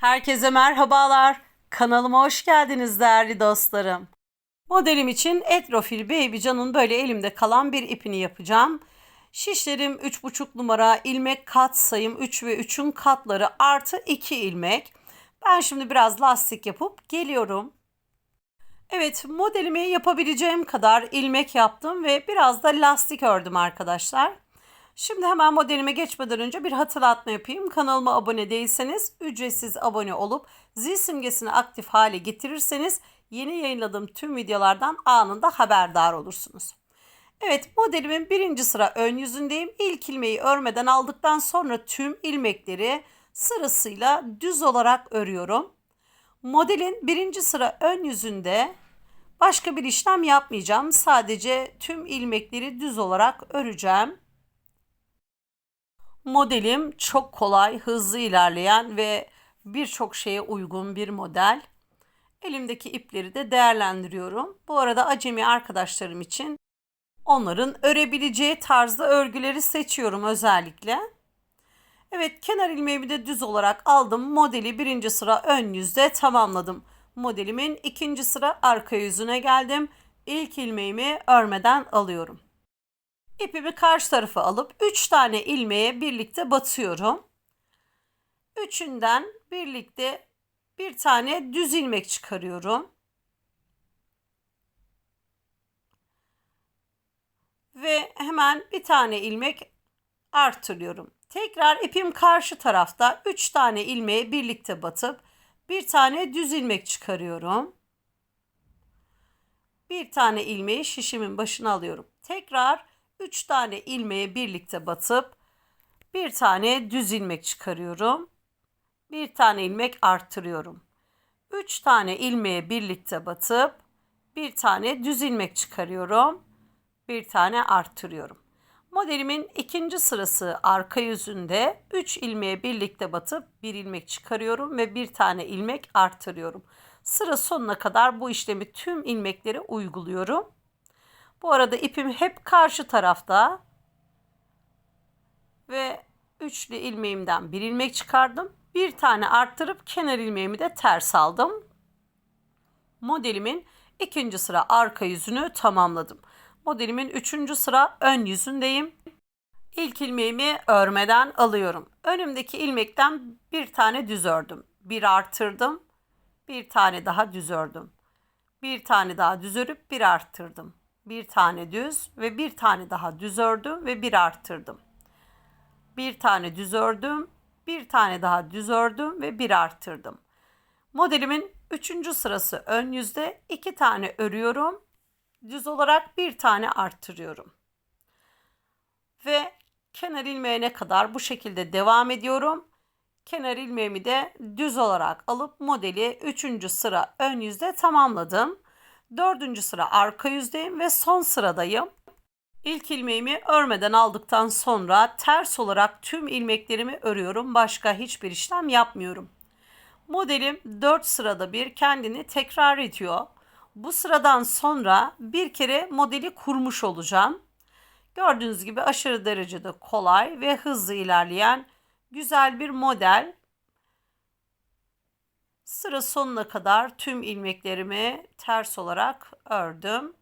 Herkese merhabalar. Kanalıma hoş geldiniz değerli dostlarım. Modelim için Etrofil Baby Can'ın böyle elimde kalan bir ipini yapacağım. Şişlerim 3,5 numara, ilmek kat sayım 3 ve 3'ün katları artı 2 ilmek. Ben şimdi biraz lastik yapıp geliyorum. Evet modelimi yapabileceğim kadar ilmek yaptım ve biraz da lastik ördüm arkadaşlar. Şimdi hemen modelime geçmeden önce bir hatırlatma yapayım. Kanalıma abone değilseniz ücretsiz abone olup zil simgesini aktif hale getirirseniz yeni yayınladığım tüm videolardan anında haberdar olursunuz. Evet modelimin birinci sıra ön yüzündeyim. İlk ilmeği örmeden aldıktan sonra tüm ilmekleri sırasıyla düz olarak örüyorum. Modelin birinci sıra ön yüzünde başka bir işlem yapmayacağım. Sadece tüm ilmekleri düz olarak öreceğim. Modelim çok kolay, hızlı ilerleyen ve birçok şeye uygun bir model. Elimdeki ipleri de değerlendiriyorum. Bu arada acemi arkadaşlarım için onların örebileceği tarzda örgüleri seçiyorum özellikle. Evet kenar ilmeğimi de düz olarak aldım. Modeli birinci sıra ön yüzde tamamladım. Modelimin ikinci sıra arka yüzüne geldim. İlk ilmeğimi örmeden alıyorum. İpimi karşı tarafa alıp 3 tane ilmeğe birlikte batıyorum. Üçünden birlikte bir tane düz ilmek çıkarıyorum. Ve hemen bir tane ilmek artırıyorum. Tekrar ipim karşı tarafta 3 tane ilmeğe birlikte batıp bir tane düz ilmek çıkarıyorum. Bir tane ilmeği şişimin başına alıyorum. Tekrar 3 tane ilmeğe birlikte batıp bir tane düz ilmek çıkarıyorum. Bir tane ilmek arttırıyorum. 3 tane ilmeğe birlikte batıp bir tane düz ilmek çıkarıyorum. Bir tane arttırıyorum. Modelimin ikinci sırası arka yüzünde 3 ilmeğe birlikte batıp bir ilmek çıkarıyorum ve bir tane ilmek arttırıyorum. Sıra sonuna kadar bu işlemi tüm ilmeklere uyguluyorum. Bu arada ipim hep karşı tarafta. Ve üçlü ilmeğimden bir ilmek çıkardım. Bir tane arttırıp kenar ilmeğimi de ters aldım. Modelimin ikinci sıra arka yüzünü tamamladım. Modelimin üçüncü sıra ön yüzündeyim. İlk ilmeğimi örmeden alıyorum. Önümdeki ilmekten bir tane düz ördüm. Bir arttırdım. Bir tane daha düz ördüm. Bir tane daha düz örüp bir arttırdım bir tane düz ve bir tane daha düz ördüm ve bir arttırdım. Bir tane düz ördüm, bir tane daha düz ördüm ve bir arttırdım. Modelimin üçüncü sırası ön yüzde iki tane örüyorum. Düz olarak bir tane arttırıyorum. Ve kenar ilmeğine kadar bu şekilde devam ediyorum. Kenar ilmeğimi de düz olarak alıp modeli üçüncü sıra ön yüzde tamamladım. Dördüncü sıra arka yüzdeyim ve son sıradayım. İlk ilmeğimi örmeden aldıktan sonra ters olarak tüm ilmeklerimi örüyorum. Başka hiçbir işlem yapmıyorum. Modelim 4 sırada bir kendini tekrar ediyor. Bu sıradan sonra bir kere modeli kurmuş olacağım. Gördüğünüz gibi aşırı derecede kolay ve hızlı ilerleyen güzel bir model. Sıra sonuna kadar tüm ilmeklerimi ters olarak ördüm.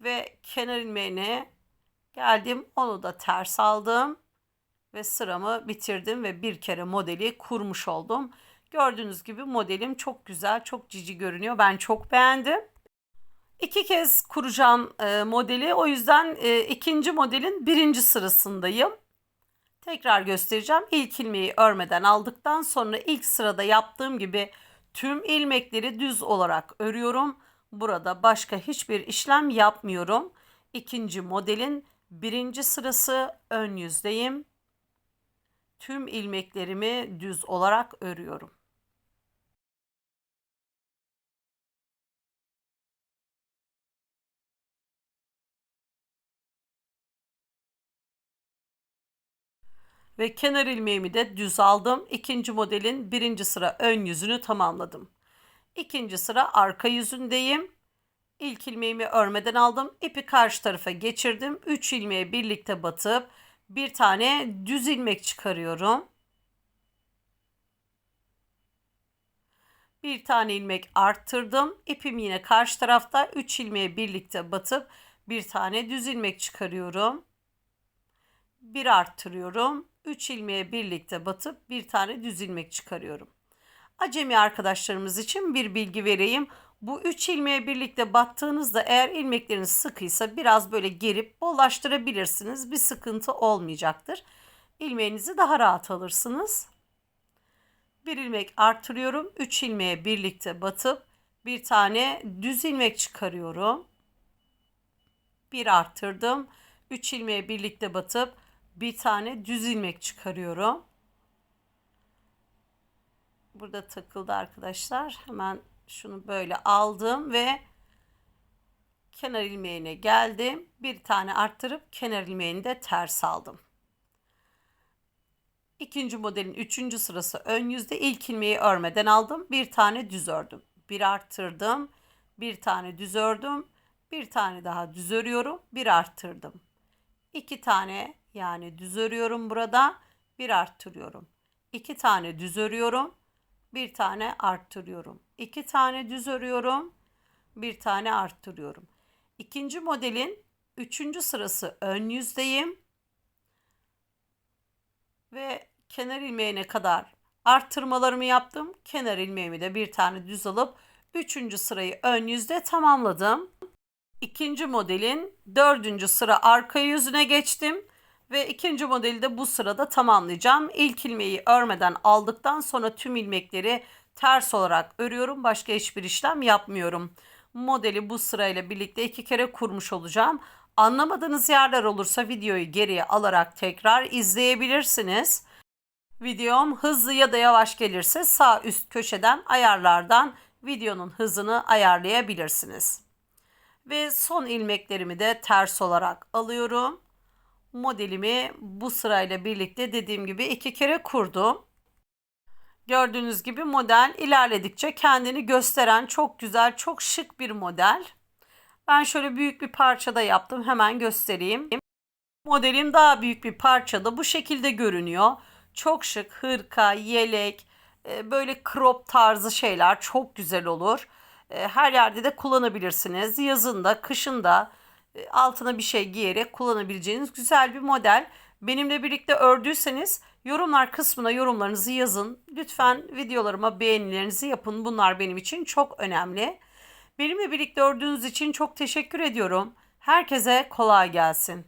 Ve kenar ilmeğine geldim. Onu da ters aldım. Ve sıramı bitirdim ve bir kere modeli kurmuş oldum. Gördüğünüz gibi modelim çok güzel, çok cici görünüyor. Ben çok beğendim. İki kez kuracağım e, modeli. O yüzden e, ikinci modelin birinci sırasındayım. Tekrar göstereceğim. İlk ilmeği örmeden aldıktan sonra ilk sırada yaptığım gibi tüm ilmekleri düz olarak örüyorum. Burada başka hiçbir işlem yapmıyorum. İkinci modelin birinci sırası ön yüzdeyim. Tüm ilmeklerimi düz olarak örüyorum. Ve kenar ilmeğimi de düz aldım. İkinci modelin birinci sıra ön yüzünü tamamladım. İkinci sıra arka yüzündeyim. İlk ilmeğimi örmeden aldım. İpi karşı tarafa geçirdim. 3 ilmeği birlikte batıp bir tane düz ilmek çıkarıyorum. Bir tane ilmek arttırdım. İpim yine karşı tarafta 3 ilmeğe birlikte batıp bir tane düz ilmek çıkarıyorum. Bir arttırıyorum. 3 ilmeğe birlikte batıp bir tane düz ilmek çıkarıyorum. Acemi arkadaşlarımız için bir bilgi vereyim. Bu 3 ilmeğe birlikte battığınızda eğer ilmekleriniz sıkıysa biraz böyle gerip bollaştırabilirsiniz. Bir sıkıntı olmayacaktır. İlmeğinizi daha rahat alırsınız. Bir ilmek artırıyorum. 3 ilmeğe birlikte batıp bir tane düz ilmek çıkarıyorum. Bir arttırdım. 3 ilmeğe birlikte batıp bir tane düz ilmek çıkarıyorum. Burada takıldı arkadaşlar. Hemen şunu böyle aldım ve kenar ilmeğine geldim. Bir tane arttırıp kenar ilmeğini de ters aldım. İkinci modelin üçüncü sırası ön yüzde ilk ilmeği örmeden aldım. Bir tane düz ördüm. Bir arttırdım. Bir tane düz ördüm. Bir tane daha düz örüyorum. Bir arttırdım. İki tane yani düz örüyorum burada. Bir arttırıyorum. İki tane düz örüyorum. Bir tane arttırıyorum. İki tane düz örüyorum. Bir tane arttırıyorum. İkinci modelin üçüncü sırası ön yüzdeyim ve kenar ilmeğine kadar arttırmalarımı yaptım. Kenar ilmeğimi de bir tane düz alıp üçüncü sırayı ön yüzde tamamladım. İkinci modelin dördüncü sıra arka yüzüne geçtim ve ikinci modeli de bu sırada tamamlayacağım. İlk ilmeği örmeden aldıktan sonra tüm ilmekleri ters olarak örüyorum. Başka hiçbir işlem yapmıyorum. Modeli bu sırayla birlikte iki kere kurmuş olacağım. Anlamadığınız yerler olursa videoyu geriye alarak tekrar izleyebilirsiniz. Videom hızlı ya da yavaş gelirse sağ üst köşeden ayarlardan videonun hızını ayarlayabilirsiniz. Ve son ilmeklerimi de ters olarak alıyorum. Modelimi bu sırayla birlikte dediğim gibi iki kere kurdum. Gördüğünüz gibi model ilerledikçe kendini gösteren çok güzel, çok şık bir model. Ben şöyle büyük bir parçada yaptım. Hemen göstereyim. Modelim daha büyük bir parçada bu şekilde görünüyor. Çok şık hırka, yelek, e, böyle crop tarzı şeyler çok güzel olur. E, her yerde de kullanabilirsiniz. Yazında, kışında altına bir şey giyerek kullanabileceğiniz güzel bir model. Benimle birlikte ördüyseniz yorumlar kısmına yorumlarınızı yazın. Lütfen videolarıma beğenilerinizi yapın. Bunlar benim için çok önemli. Benimle birlikte ördüğünüz için çok teşekkür ediyorum. Herkese kolay gelsin.